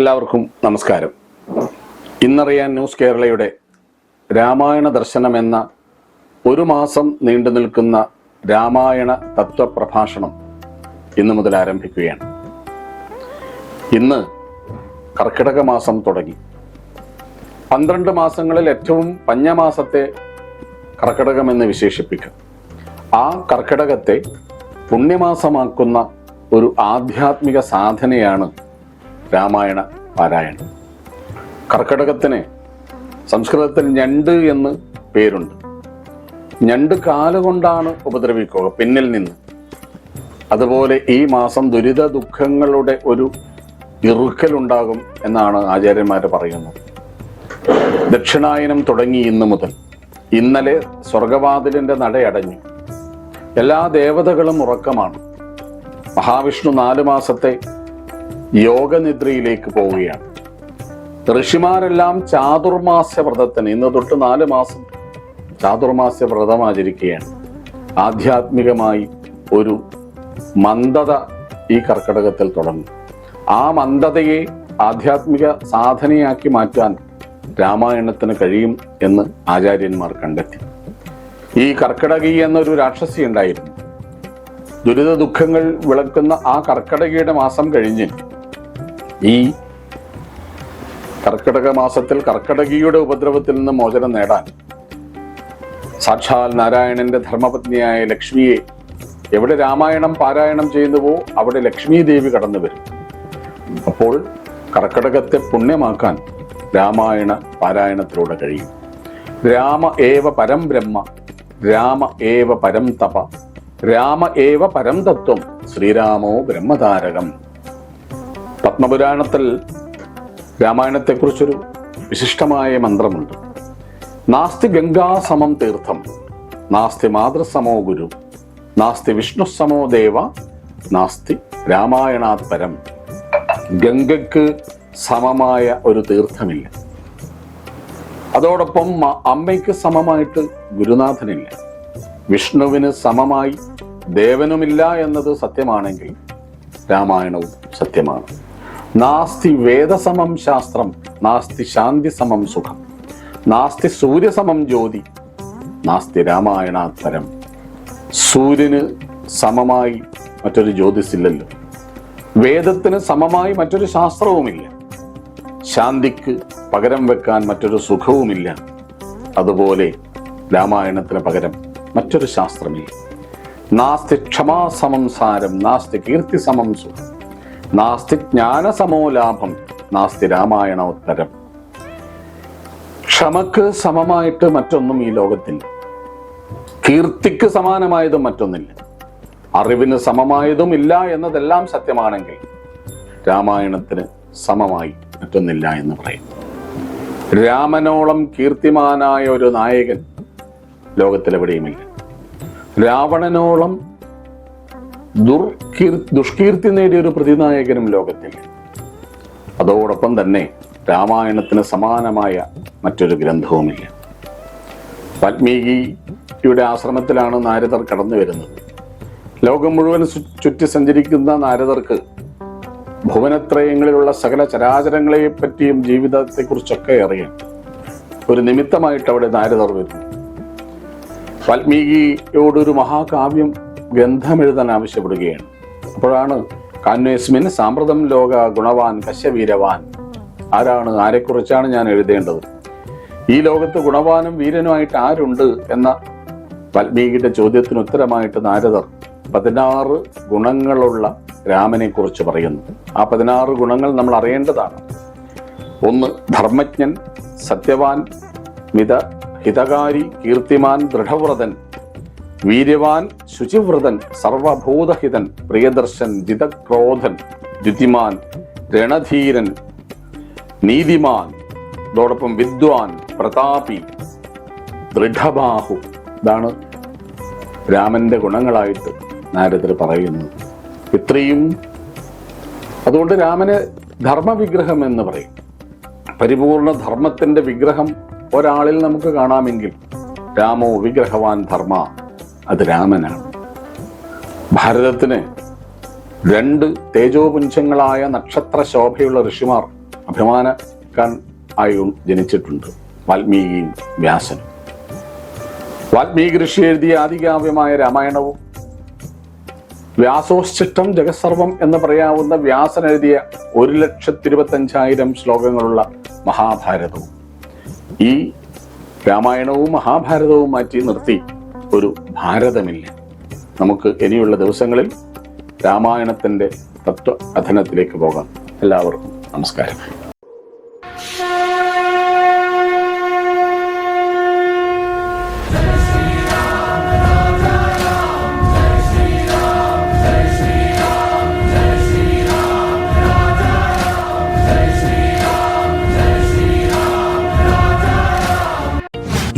എല്ലാവർക്കും നമസ്കാരം. ഇന്നറിയാൻ ന്യൂസ് കേരളയുടെ രാമായണ ദർശനം എന്ന ഒരു മാസം നീണ്ടു നിൽക്കുന്ന രാമായണ തത്വപ്രഭാഷണം ഇന്ന് മുതൽ ആരംഭിക്കുകയാണ്. ഇന്ന് കർക്കിടക മാസം തുടങ്ങി. പന്ത്രണ്ട് മാസങ്ങളിൽ ഏറ്റവും പഞ്ഞമാസത്തെ കർക്കിടകമെന്ന് വിശേഷിപ്പിക്കും. ആ കർക്കിടകത്തെ പുണ്യമാസമാക്കുന്ന ഒരു ആധ്യാത്മിക സാധനയാണ് രാമായണ പാരായണം. കർക്കടകത്തിന് സംസ്കൃതത്തിൽ ഞണ്ട് എന്ന് പേരുണ്ട്. ഞണ്ട് കാലുകൊണ്ടാണ് ഉപദ്രവിക്കുക പിന്നിൽ നിന്ന്. അതുപോലെ ഈ മാസം ദുരിത ദുഃഖങ്ങളുടെ ഒരു ഇറുക്കലുണ്ടാകും എന്നാണ് ആചാര്യന്മാർ പറയുന്നത്. ദക്ഷിണായനം തുടങ്ങി ഇന്നു മുതൽ. ഇന്നലെ സ്വർഗവാതിലിന്റെ നടയടഞ്ഞു എല്ലാ ദേവതകളും ഉറക്കമാണ്. മഹാവിഷ്ണു നാലു മാസത്തെ യോഗനിദ്രയിലേക്ക് പോവുകയാണ്. ഋഷിമാരെല്ലാം ചാതുർമാസ്യ വ്രതത്തിന് ഇന്ന് തൊട്ട് നാല് മാസം ചാതുർമാസ്യ വ്രതം ആചരിക്കുകയാണ് ആധ്യാത്മികമായി ഒരു മന്ദത ഈ കർക്കിടകത്തിൽ തുടങ്ങും. ആ മന്ദതയെ ആധ്യാത്മിക സാധനയാക്കി മാറ്റാൻ രാമായണത്തിന് കഴിയും എന്ന് ആചാര്യന്മാർ കണ്ടെത്തി. ഈ കർക്കിടകി എന്നൊരു രാക്ഷസി ഉണ്ടായിരുന്നു. ദുരിത ദുഃഖങ്ങൾ വിളക്കുന്ന ആ കർക്കിടകിയുടെ മാസം കഴിഞ്ഞ് ഈ കർക്കിടക മാസത്തിൽ കർക്കിടകിയുടെ ഉപദ്രവത്തിൽ നിന്ന് മോചനം നേടാൻ സാക്ഷാൽ നാരായണന്റെ ധർമ്മപത്നിയായ ലക്ഷ്മിയെ എവിടെ രാമായണം പാരായണം ചെയ്യുന്നുവോ അവിടെ ലക്ഷ്മി ദേവി കടന്നു വരും. അപ്പോൾ കർക്കിടകത്തെ പുണ്യമാക്കാൻ രാമായണ പാരായണത്തിലൂടെ കഴിയും. രാമ ഏവ പരം ബ്രഹ്മ രാമ ഏവ പരം തപ രാമ ഏവ പരം തത്വം ശ്രീരാമോ ബ്രഹ്മതാരകം. പത്മപുരാണത്തിൽ രാമായണത്തെക്കുറിച്ചൊരു വിശിഷ്ടമായ മന്ത്രമുണ്ട്. നാസ്തി ഗംഗാ സമം തീർത്ഥം നാസ്തി മാതൃസമോ ഗുരു നാസ്തി വിഷ്ണു സമോ ദേവ നാസ്തി രാമായണാത് പരം. ഗംഗയ്ക്ക് സമമായ ഒരു തീർത്ഥമില്ല. അതോടൊപ്പം അമ്മയ്ക്ക് സമമായിട്ട് ഗുരുനാഥനില്ല. വിഷ്ണുവിന് സമമായി ദേവനുമില്ല എന്നത് സത്യമാണെങ്കിൽ രാമായണവും സത്യമാണ്. നാസ്തി വേദസമം ശാസ്ത്രം നാസ്തി ശാന്തി സമം സുഖം നാസ്തി സൂര്യസമം ജ്യോതി നാസ്തി രാമായണാത്തരം സൂര്യന് സമമായി മറ്റൊരു ജ്യോതിസില്ലല്ലോ വേദത്തിന് സമമായി മറ്റൊരു ശാസ്ത്രവുമില്ല. ശാന്തിക്ക് പകരം വെക്കാൻ മറ്റൊരു സുഖവുമില്ല. അതുപോലെ രാമായണത്തിന് പകരം മറ്റൊരു ശാസ്ത്രമില്ല. നാസ്തി ക്ഷമാസമം സാരം നാസ്തി കീർത്തി സമം സുഖം. നാസ്തി ജ്ഞാനസമോ ലാഭം നാസ്തി രാമായണ ഉത്തരം. ക്ഷമക്ക് സമമായിട്ട് മറ്റൊന്നും ഈ ലോകത്തിൽ കീർത്തിക്ക് സമാനമായതും മറ്റൊന്നില്ല. അറിവിന് സമമായതും ഇല്ല എന്നതെല്ലാം സത്യമാണെങ്കിൽ രാമായണത്തിന് സമമായി മറ്റൊന്നില്ല എന്ന് പറയും. രാമനോളം കീർത്തിമാനായ ഒരു നായകൻ ലോകത്തിലെവിടെയുമില്ല. രാവണനോളം ദുർകീർ ദുഷ്കീർത്തി നേടിയ ഒരു പ്രതിനായകനും ലോകത്തിൽ. അതോടൊപ്പം തന്നെ രാമായണത്തിന് സമാനമായ മറ്റൊരു ഗ്രന്ഥവുമില്ല. വാൽമീകിയുടെ ആശ്രമത്തിലാണ് നാരദർ കടന്നു വരുന്നത്. ലോകം മുഴുവൻ ചുറ്റി സഞ്ചരിക്കുന്ന നാരദർക്ക് ഭുവനത്രയങ്ങളിലുള്ള സകല ചരാചരങ്ങളെ പറ്റിയും ജീവിതത്തെക്കുറിച്ചൊക്കെ അറിയാം. ഒരു നിമിത്തമായിട്ട് അവിടെ നാരദർ വരുന്നു. വാൽമീകിയോടൊരു മഹാകാവ്യം ഗ്രന്ഥമെഴുതാൻ ആവശ്യപ്പെടുകയാണ്. അപ്പോഴാണ് കാന്വേസ്മിൻ സാമ്പ്രതം ലോക ഗുണവാൻ കശ്യവീരവാൻ. ആരാണ് ആരെക്കുറിച്ചാണ് ഞാൻ എഴുതേണ്ടത്? ഈ ലോകത്ത് ഗുണവാനും വീരനുമായിട്ട് ആരുണ്ട് എന്ന വാൽമീകിയുടെ ചോദ്യത്തിന് ഉത്തരമായിട്ട് നാരദർ പതിനാറ് ഗുണങ്ങളുള്ള രാമനെ കുറിച്ച് പറയുന്നു. ആ പതിനാറ് ഗുണങ്ങൾ നമ്മൾ അറിയേണ്ടതാണ്. ഒന്ന് ധർമ്മജ്ഞൻ സത്യവാൻ മിത ഹിതകാരി കീർത്തിമാൻ ദൃഢവ്രതൻ. വീര്യവാൻ ശുചിവ്രതൻ സർവഭൂതഹിതൻ പ്രിയദർശൻ ജിതക്രോധൻ ദ്യുതിമാൻ രണധീരൻ നീതിമാൻ അതോടൊപ്പം വിദ്വാൻ പ്രതാപി ദൃഢബാഹു. ഇതാണ് രാമന്റെ ഗുണങ്ങളായിട്ട് നാരദർ പറയുന്നു ഇത്രയും അതുകൊണ്ട് രാമന് ധർമ്മവിഗ്രഹം എന്ന് പറയും. പരിപൂർണ ധർമ്മത്തിന്റെ വിഗ്രഹം ഒരാളിൽ നമുക്ക് കാണാമെങ്കിൽ രാമോ വിഗ്രഹവാൻ ധർമ്മ. അത് രാമനാണ്. ഭാരതത്തിന് രണ്ട് തേജോപുഞ്ചങ്ങളായ നക്ഷത്ര ശോഭയുള്ള ഋഷിമാർ അഭിമാനക്കാൻ ആയി ജനിച്ചിട്ടുണ്ട്. വാൽമീകിയും വ്യാസനും. വാൽമീകി ഋഷി എഴുതിയ ആദികാവ്യമായ രാമായണവും വ്യാസോശ്ചിഷ്ടം ജഗസർവം എന്ന് പറയാവുന്ന വ്യാസൻ എഴുതിയ ഒരു ലക്ഷത്തിരുപത്തഞ്ചായിരം ശ്ലോകങ്ങളുള്ള മഹാഭാരതവും ഈ രാമായണവും മഹാഭാരതവും മാറ്റി നിർത്തി ഒരു ഭാരതമില്ല. നമുക്ക് ഇനിയുള്ള ദിവസങ്ങളിൽ രാമായണത്തിന്റെ തത്വ അധനത്തിലേക്ക് പോകാം. എല്ലാവർക്കും നമസ്കാരം.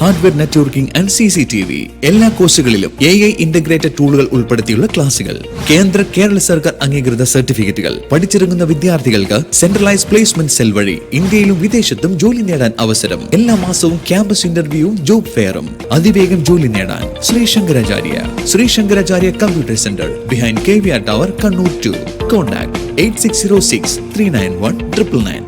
hardware networking and C C T V എല്ലാ കോഴ്സുകളിലും എ ഐ ഇന്റഗ്രേറ്റഡ് ടൂളുകൾ ഉൾപ്പെടുത്തിയുള്ള ക്ലാസുകൾ. കേന്ദ്ര കേരള സർക്കാർ അംഗീകൃത സർട്ടിഫിക്കറ്റുകൾ. പഠിച്ചിറങ്ങുന്ന വിദ്യാർത്ഥികൾക്ക് സെൻട്രലൈസ് പ്ലേസ്മെന്റ് സെൽ വഴി ഇന്ത്യയിലും വിദേശത്തും ജോലി നേടാൻ അവസരം. എല്ലാ മാസവും ക്യാമ്പസ് ഇന്റർവ്യൂവും ജോബ് ഫെയറും അതിവേഗം ജോലി നേടാൻ Shri Shankaracharya Shri Shankaracharya computer centre behind K V R tower Kannur to contact eight six zero six three nine one triple nine